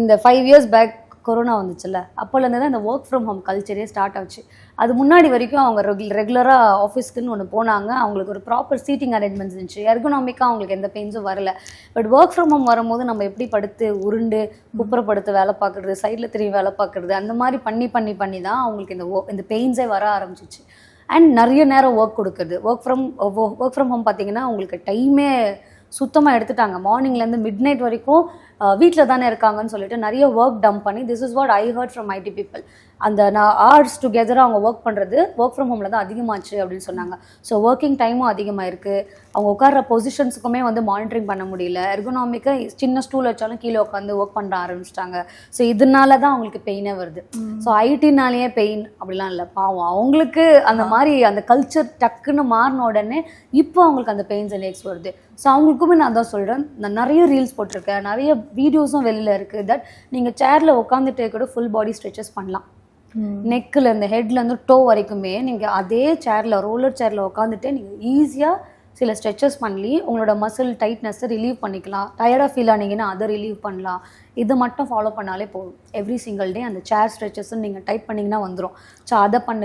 இந்த five years back corona வந்துச்சுல்ல அப்போலேருந்து தான் இந்த ஒர்க் ஃப்ரம் ஹோம் கல்ச்சரே ஸ்டார்ட் ஆச்சு. அது முன்னாடி வரைக்கும் அவங்க ரெகுலராக ஆஃபீஸ்க்குன்னு ஒன்று போனாங்க அவங்களுக்கு ஒரு ப்ராப்பர் சீட்டிங் அரேஞ்ச்மெண்ட்ஸ் இருந்துச்சு. எர்கனாமிக்காக அவங்களுக்கு எந்த பெயின்ஸும் வரல. பட் ஒர்க் ஃப்ரம் ஹோம் வரும்போது நம்ம எப்படி படுத்து உருண்டு குப்புறப்படுத்து வேலை பார்க்குறது சைடில் திரும்பி வேலை பார்க்குறது அந்த மாதிரி பண்ணி பண்ணி பண்ணி தான் அவங்களுக்கு இந்த இந்த பெயின்ஸே வர ஆரம்பிச்சிச்சு. அண்ட் நிறைய நேரம் ஒர்க் கொடுக்குறது. Work from work from home பார்த்தீங்கன்னா உங்களுக்கு டைமே சுத்தமாக எடுத்துட்டாங்க. மார்னிங்லேருந்து மிட் நைட் வரைக்கும் வீட்டில் தானே இருக்காங்கன்னு சொல்லிட்டு நிறைய ஒர்க் டம்ப் பண்ணி this is what I heard from IT people அந்த நான் ஆர்ட்ஸ் டுகெதராக அவங்க ஒர்க் பண்ணுறது ஒர்க் ஃப்ரம் ஹோமில் தான் அதிகமாச்சு அப்படின்னு சொன்னாங்க. ஸோ ஒர்க்கிங் டைமும் அதிகமாக இருக்குது அவங்க உட்கார்ற பொசிஷன்ஸுக்குமே வந்து மானிட்டரிங் பண்ண முடியல. எர்கனாமிக்காக சின்ன ஸ்டூல் வச்சாலும் கீழே உட்காந்து ஒர்க் பண்ண ஆரம்பிச்சிட்டாங்க. ஸோ இதனால தான் அவங்களுக்கு பெயினே வருது. ஸோ ஐடினாலேயே பெயின் அப்படிலாம் இல்லை. பாவம். அவங்களுக்கு அந்த மாதிரி அந்த கல்ச்சர் டக்குன்னு மாறின உடனே இப்போ அவங்களுக்கு அந்த பெயின்ஸ் அண்ட் ஏக்ஸ் வருது. ஸோ அவங்களுக்குமே நான் தான் சொல்கிறேன் நான் நிறைய ரீல்ஸ் போட்டிருக்கேன். நிறைய வீடியோஸும் வெளியில் இருக்குது தட் நீங்கள் சேரில் உட்காந்துட்டே கூட ஃபுல் பாடி ஸ்ட்ரெச்சஸ் பண்ணலாம். நெக்கில் இந்த ஹெட்லேருந்து டோ வரைக்குமே நீங்கள் அதே சேரில் ரோலர் சேரில் உட்காந்துட்டு நீங்கள் ஈஸியாக சில ஸ்ட்ரெச்சஸ் பண்ணி உங்களோட மசில் டைட்னஸை ரிலீவ் பண்ணிக்கலாம். டயர்டாக ஃபீல் ஆனீங்கன்னா அதை ரிலீவ் பண்ணலாம். இது மட்டும் ஃபாலோ பண்ணாலே போதும். எவ்ரி சிங்கிள் டே அந்த சேர் ஸ்ட்ரெச்சஸ் நீங்கள் டைப் பண்ணிங்கன்னா வந்துடும் ஸோ அதை பண்ணுங்க.